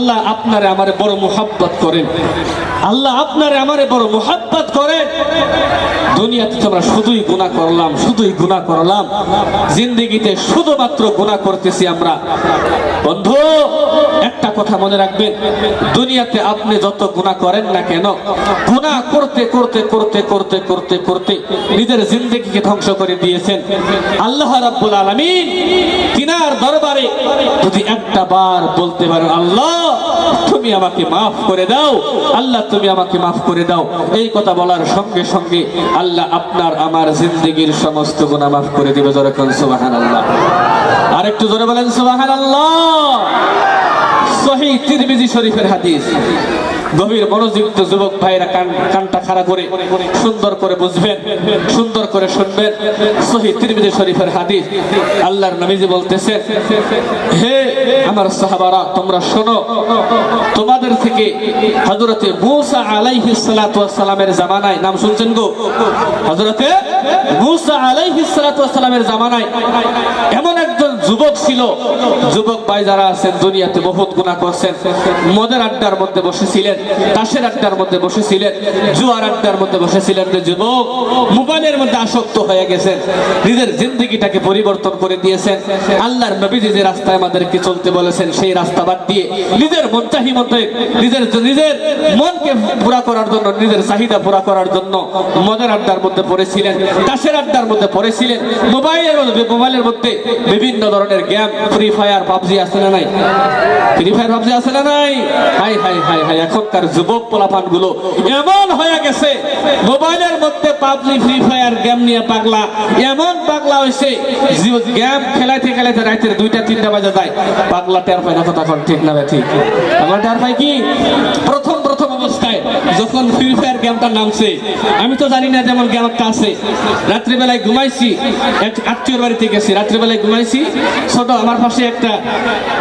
আল্লাহ আপনারে আমারে বড় মোহাব্বত করেন। আল্লাহ আপনারে আমারে বড় মোহাব্বত করেন। দুনিয়াতে তো আমরা শুধুই গুণা করলাম, শুধুই গুণা করলাম। জিন্দিগিতে শুধুমাত্র গুণা করতেছি আমরা। বন্ধু, একটা কথা মনে রাখবেন। দুনিয়াতে আপনি যত গুণা করেন না কেন গুণা করতে করতে করতে করতে করতে করতে নিজের জিন্দগিকে ধ্বংস করে দিয়েছেন। আল্লাহ রাব্বুল আলামিন তিনার দরবারে যদি একটা বার বলতে পারেন, আল্লাহ তুমি আমাকে মাফ করে দাও। আল্লাহ, তুমি আমাকে মাফ করে দাও। এই কথা বলার সঙ্গে সঙ্গে আল্লাহ আপনার আমার জিন্দগির সমস্ত গুণা মাফ করে দিবে। জোরে সুবাহান আল্লাহ আর একটু জোরে বলেন সুবাহান আল্লাহ সহি তিরমিজি শরীফের হাদিস। গভীর মনোযুক্ত যুবক ভাইরা কান, কানটা খাড়া করে সুন্দর করে বুঝবেন, সুন্দর করে শুনবেন। সহি তিরমিজি শরীফের হাদিস, আল্লাহর নবীজি বলতেছেন হে আমার সাহাবারা, তোমরা শোনো, তোমাদের থেকে হযরতে মূসা আলাইহিস সালাতু ওয়াস সালামের জামানায়, নাম শুনছেন গো? হযরতে মূসা আলাইহিস সালাতু ওয়াস সালামের জামানায় এমন একজন যুবক ছিল। যুবক ভাই যারা আছেন, দুনিয়াতে বহুত গুনাহ করছেন। মদের আড্ডার মধ্যে বসেছিলেন তাসের আড্ডার মধ্যে বসেছিলেন, জুয়ার আড্ডার মধ্যে বসেছিলেন যে যুবক, মোবাইলের মধ্যে আসক্ত হয়ে গেছেন, নিজের জিন্দগিটাকে পরিবর্তন করে দিয়েছেন। আল্লাহর নবীজি যে রাস্তায় আমাদেরকে চলতে বলেছেন, সেই রাস্তা বাদ দিয়ে নিজের মন চাহি মতে, নিজের নিজের মনকে পুরা করার জন্য, নিজের চাহিদা পুরা করার জন্য মদের আড্ডার মধ্যে পড়েছিলেন তাসের আড্ডার মধ্যে পড়েছিলেন। মোবাইলের মধ্যে মোবাইলের মধ্যে বিভিন্ন ধরনের গেম ফ্রি ফায়ার, পাবজি আছে না নাই? ফ্রি ফায়ার, পাবজি আছে না নাই? হাই হাই হাই হাই এখনকার যুবক পোলাপানগুলো এমন হয়ে গেছে, মোবাইলের মধ্যে পাবজি, ফ্রি ফায়ার, গেম নিয়ে পাগলা, এমন পাগলা হয়েছে গেম খেলাইতে খেলাইতে রাতের দুইটা, তিনটা বাজে যায়, পাগলা টের পায় না কথা ঠিক না ঠিক। পাগলা টের পায় কি? প্রথম যখন ফ্রি ফায়ার গেমটা নামছে। আমি তো জানি না যেমন গেম একটা আছে। রাত্রিবেলায় ঘুমাইছি, এক আত্মীয়র বাড়িতে গেছি। রাত্রিবেলায় ঘুমাইছি, ছোট আমার পাশে একটা,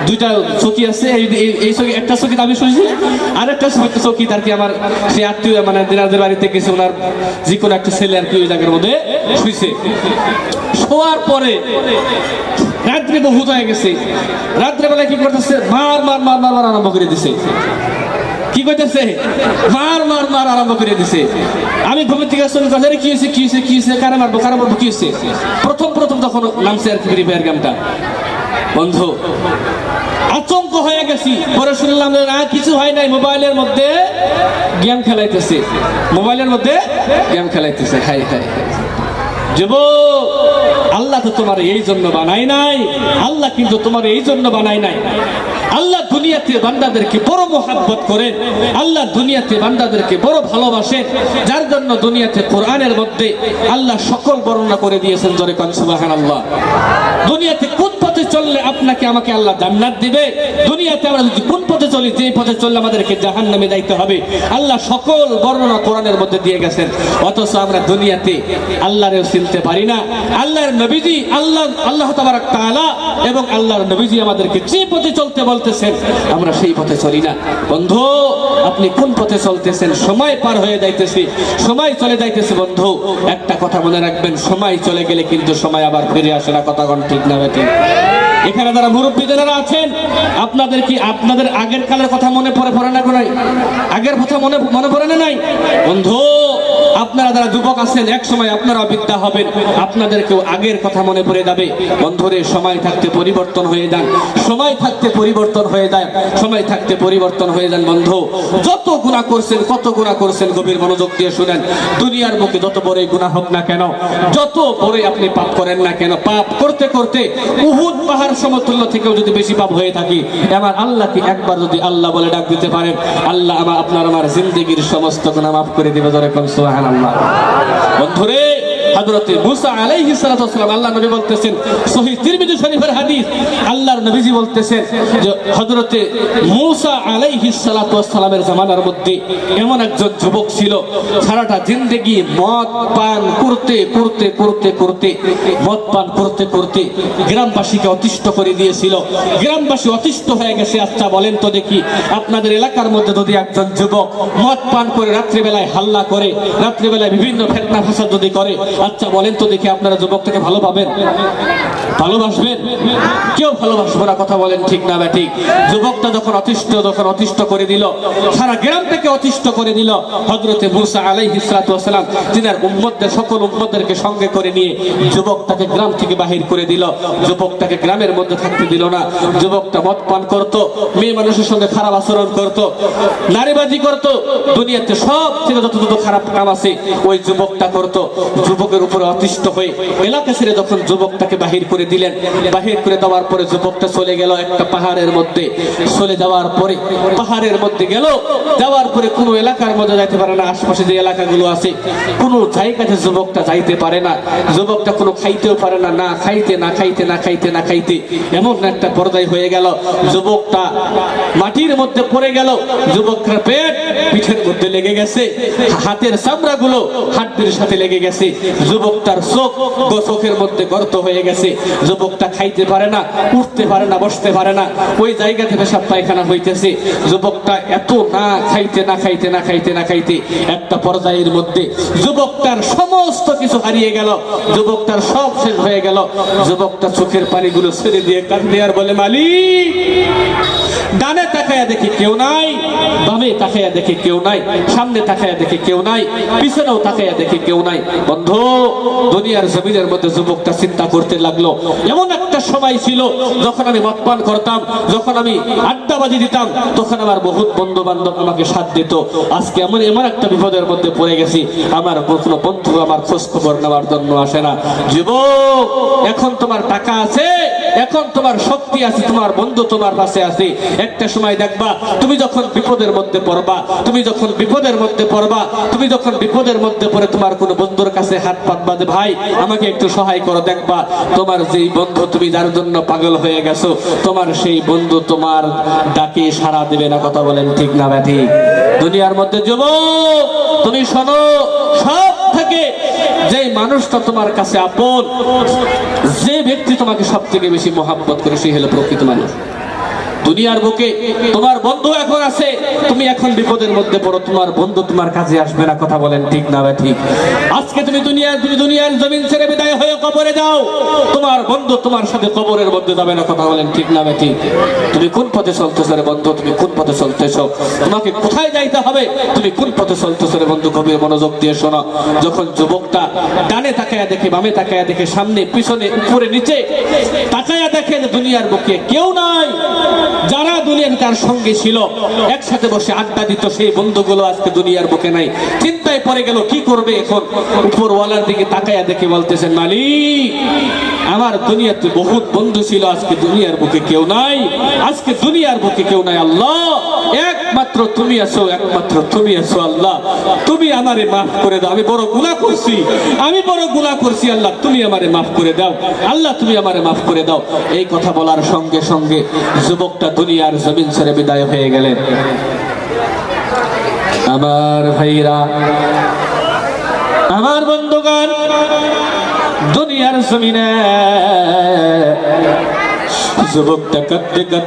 দুইটা চকি আছে। এই- চকি একটা চকি আমি শুয়েছি আর একটা চকি আর কি আমার সে আত্মীয় মানে দিনাজের বাড়িতে গেছে। ওনার যে কোনো একটা ছেলে আর কি ওই জায়গার মধ্যে শুয়েছে শোয়ার পরে রাত্রি বহুত হয়ে গেছে। রাত্রেবেলায় কি করতেছে? মার মার মার মার মার আরম্ভ করে দিছে। কি কইতেছে? মার মার মার আরম্ভ করে দিছে। আমি ঘুমের থেকে শুনে কথা কি হয়েছে কি হয়েছে কি হয়েছে, কারে মারবো কারে মারবো, কি হয়েছে? প্রথম প্রথম তখন নামছে আর কি ফ্রি ফায়ার গেমটা বন্ধু আতঙ্ক হয়ে গেছি। পরে শুনলাম না, কিছু হয় নাই, মোবাইলের মধ্যে গেম খেলাইতেছে। মোবাইলের মধ্যে গেম খেলাইতেছে। হাই হাই যুবক, আল্লাহ তো তোমার এই জন্য বানাই নাই। আল্লাহ কিন্তু তোমার এই জন্য বানাই নাই। আল্লাহ দুনিয়াতে বান্দাদেরকে বড় মোহাব্বত করেন আল্লাহ দুনিয়াতে বান্দাদেরকে বড় ভালোবাসেন যার জন্য দুনিয়াতে কোরআনের মধ্যে আল্লাহ সকল বর্ণনা করে দিয়েছেন জরে কান সুবাহান আল্লাহ দুনিয়াতে কোন পথে চললে আপনাকে আমাকে আল্লাহ জান্নাত দিবে। দুনিয়াতে আমরা যদি কোন পথে চলি যে পথে চললে আমাদেরকে জাহান নামে যাইতে হবে। আল্লাহ সকল বর্ণনা কোরআনের মধ্যে দিয়ে গেছেন। অথচ আমরা দুনিয়াতে আল্লাহরেও চিনতে পারি না। আল্লাহর নবীজি আল্লাহ আল্লাহ তাবারাক তাআলা এবং আল্লাহর নবীজি আমাদেরকে যে পথে চলতে বলতেছেন, আমরা সেই পথে চলি না। বন্ধু, আপনি কোন পথে চলতেছেন? সময় পার হয়ে যাইতেছে। সময় চলে যাইতেছে, বন্ধু। একটা কথা মনে রাখবেন, সময় চলে গেলে কিন্তু সময় আবার ফিরে আসে না। কথা ঠিক না ঠিক? এখানে যারা মুরব্বী যারা আছেন, আপনাদের কি আপনাদের আগের কালের কথা মনে পড়ে পড়ে না কোনো আগের কথা মনে মনে পড়ে না নাই? বন্ধু আপনারা যারা যুবক আছেন, এক সময় আপনারা বিদ্যা হবেন। আপনাদেরকেও আগের কথা মনে পড়ে যাবে। বন্ধুরে, সময় থাকতে পরিবর্তন হয়ে যান। সময় থাকতে পরিবর্তন হয়ে যায় সময় থাকতে পরিবর্তন হয়ে যান, বন্ধু। যত গুণা করছেন, কত গুণা করছেন, গভীর মনোযোগ দিয়ে শুনেন। দুনিয়ার মুখে যত বড়ই গুণা হোক না কেন, যত বড়ই আপনি পাপ করেন না কেন, পাপ করতে করতে উহুদ পাহাড় সমতুল্য থেকেও যদি বেশি পাপ হয়ে থাকি, আমার আল্লাহকে একবার যদি আল্লাহ বলে ডাক দিতে পারেন, আল্লাহ আমার আপনার আমার জিন্দগির সমস্ত গুণা মাফ করে দিবে ধরে কম সোহান আল্লাহ বন্ধুরে হযরতে মুসা আলাইহিস সালাতু ওয়াসসালাম আল্লাহ নবী বলতেছেন, সহিহ তিরমিজি শরীফের হাদিস, আল্লাহর নবীজি বলতেছেন যে, হযরতে মুসা আলাইহিস সালাতু ওয়াসসালামের জামানার মধ্যে এমন একজন যুবক ছিল, সারাটা জিন্দেগি মদ পান করতে করতে করতে করতে, মদ পান করতে করতে গ্রামবাসীকে অতিষ্ঠ করে দিয়েছিল। গ্রামবাসী অতিষ্ঠ হয়ে গেছে আচ্ছা বলেন তো দেখি, আপনাদের এলাকার মধ্যে যদি একজন যুবক মদ পান করে রাত্রিবেলায় হাল্লা করে, রাত্রিবেলায় বিভিন্ন ফেতনা ফাসাদ যদি করে আচ্ছা বলেন তো দেখি আপনারা যুবক থেকে ভালো পাবেন ভালোবাসবেন? কেউ ভালোবাসবো না, কথা বলেন ঠিক না ব্যাঠিক যুবকটা যখন অতিষ্ঠ যখন অতিষ্ঠ করে দিল, সারা গ্রাম থেকে অতিষ্ঠ করে দিল হজরতে মুসা আলাই হিসরাতাম তিনার উম্মতদের, সকল উম্মতদেরকে সঙ্গে করে নিয়ে যুবকটাকে গ্রাম থেকে বাহির করে দিল। যুবকটাকে গ্রামের মধ্যে থাকতে দিল না। যুবকটা মদ পান করত, মেয়ে মানুষের সঙ্গে খারাপ আচরণ করত, নারীবাজি করত। দুনিয়াতে সব থেকে যত যত খারাপ কাম আছে, ওই যুবকটা করত। যুবকের উপরে অতিষ্ঠ হয়ে এলাকা ছেড়ে যখন যুবকটাকে বাহির করে দিলেন, বাহির করে দেওয়ার পরে যুবকটা চলে গেল একটা পাহাড়ের মধ্যে। চলে যাওয়ার পরে পাহাড়ের মধ্যে গেল, যাওয়ার পরে কোনো এলাকার মধ্যে যাইতে পারে না, আশপাশে যে এলাকাগুলো আছে, কোনো জায়গাতে যুবকটা যাইতে পারে না। যুবকটা কোনো খাইতেও পারে না না খাইতে না খাইতে না খাইতে না খাইতে। এমন একটা পর্যায় হয়ে গেল, যুবকটা মাটির মধ্যে পড়ে গেল যুবকটা পেট পিঠের মধ্যে লেগে গেছে, হাতের চামড়াগুলো হাড্ডির সাথে লেগে গেছে। যুবকটার চোখ চোখের মধ্যে গর্ত হয়ে গেছে। যুবকটা খাইতে পারে না, উঠতে পারে না, বসতে পারে না। ওই জায়গাতে পেশাব পায়খানা হইতেছে। যুবকটা এত না খাইতে না খাইতে না খাইতে না খাইতে একটা পর্যায়ের মধ্যে যুবকটার সমস্ত কিছু হারিয়ে গেল। যুবকটার সব শেষ হয়ে গেল। যুবকটা চোখের পানিগুলো ছেড়ে দিয়ে কান্দে আর বলে, মালিক ডানে তাকায়া দেখি কেউ নাই, বামে তাকায়া দেখি কেউ নাই, সামনে তাকায়া দেখি কেউ নাই, পিছনেও তাকায়া দেখি কেউ নাই। বন্ধু, দুনিয়ার জমিনের মধ্যে যুবকটা চিন্তা করতে লাগল। এমন একটা সময় ছিল, যখন আমি মতপান করতাম, যখন আমি আড্ডাবাজি দিতাম, তখন আমার বহুত বন্ধু বান্ধব আমাকে সাথ দিত। আজকে এমন এমন একটা বিপদের মধ্যে পড়ে গেছি, আমার কোনো বন্ধু, আমার খোঁজ খবর নেওয়ার জন্য আসে না। যুবক, এখন তোমার টাকা আছে? এখন তোমার শক্তি আছে, তোমার বন্ধু তোমার পাশে আছে। একটা সময় দেখবা, তুমি যখন বিপদের মধ্যে পড়বা, তুমি যখন বিপদের মধ্যে পড়বা, তুমি যখন বিপদের মধ্যে পড়ে তোমার কোনো বন্ধুর কাছে হাত পাতবা যে ভাই, আমাকে একটু সহায় করো, দেখবা, তোমার যেই বন্ধু, তুমি যার জন্য পাগল হয়ে গেছো, তোমার সেই বন্ধু তোমার ডাকে সাড়া দেবে না। কথা বলেন ঠিক না, ব্যাধি? দুনিয়ার মধ্যে যুবক, তুমি শোনো, সব থেকে যে মানুষটা তোমার কাছে আপন, যে ব্যক্তি তোমাকে সব থেকে বেশি মহাব্বত করে, সে হলো প্রকৃত মানুষ। দুনিয়ার বুকে তোমার বন্ধু এখন আছে, তুমি এখন বিপদের মধ্যে পড়ো, তোমার বন্ধু তোমার কাছে আসবে না, কথা বলেন ঠিক না বা ঠিক? আজকে তুমি দুনিয়ার তুমি দুনিয়ার জমিন ছেড়ে বিদায় হয়ে কবরে যাও, তোমার বন্ধু তোমার সাথে কবরের মধ্যে যাবে না, কথা বলেন ঠিক না বা ঠিক? তুমি কোন পথে চলতেছো রে বন্ধু? তুমি কোন পথে চলতেছো? তোমাকে কোথায় যাইতে হবে? তুমি কোন পথে চলতেছো রে বন্ধু? গভীর মনোযোগ দিয়ে শোনো, যখন যুবকটা ডানে তাকায়া দেখে, বামে তাকায়া দেখে, সামনে, পিছনে, উপরে, নিচে তাকায়া দেখে দুনিয়ার বুকে কেউ নাই যারা দুনিয়ার সঙ্গে ছিল, একসাথে বসে আড্ডা দিত, সেই বন্ধুগুলো আজকে দুনিয়ার বুকে নাই। চিন্তায় পড়ে গেল, কি করবে এখন? উপরওয়ালার দিকে তাকাইয়া দেখে বলতেছেন, মালিক, আমার দুনিয়াতে বহুত বন্ধু ছিল, আজকে দুনিয়ার বুকে কেউ নাই। আজকে দুনিয়ার বুকে কেউ নাই, আল্লাহ। একমাত্র তুমি আছো, একমাত্র তুমি আছো আল্লাহ। তুমি আমারে মাফ করে দাও। আমি বড় গুনাহ করছি। আমি বড় গুনাহ করছি আল্লাহ। তুমি আমারে মাফ করে দাও। আল্লাহ, তুমি আমারে মাফ করে দাও। এই কথা বলার সঙ্গে সঙ্গে যুবকটা দুনিয়ার জমিন ছেড়ে বিদায় হয়ে গেলেন। আমার ভাইরা, আমার বন্ধুগণ, দুনিয়ার জমিনে যুবকটা কাঁদতে কাঁদতে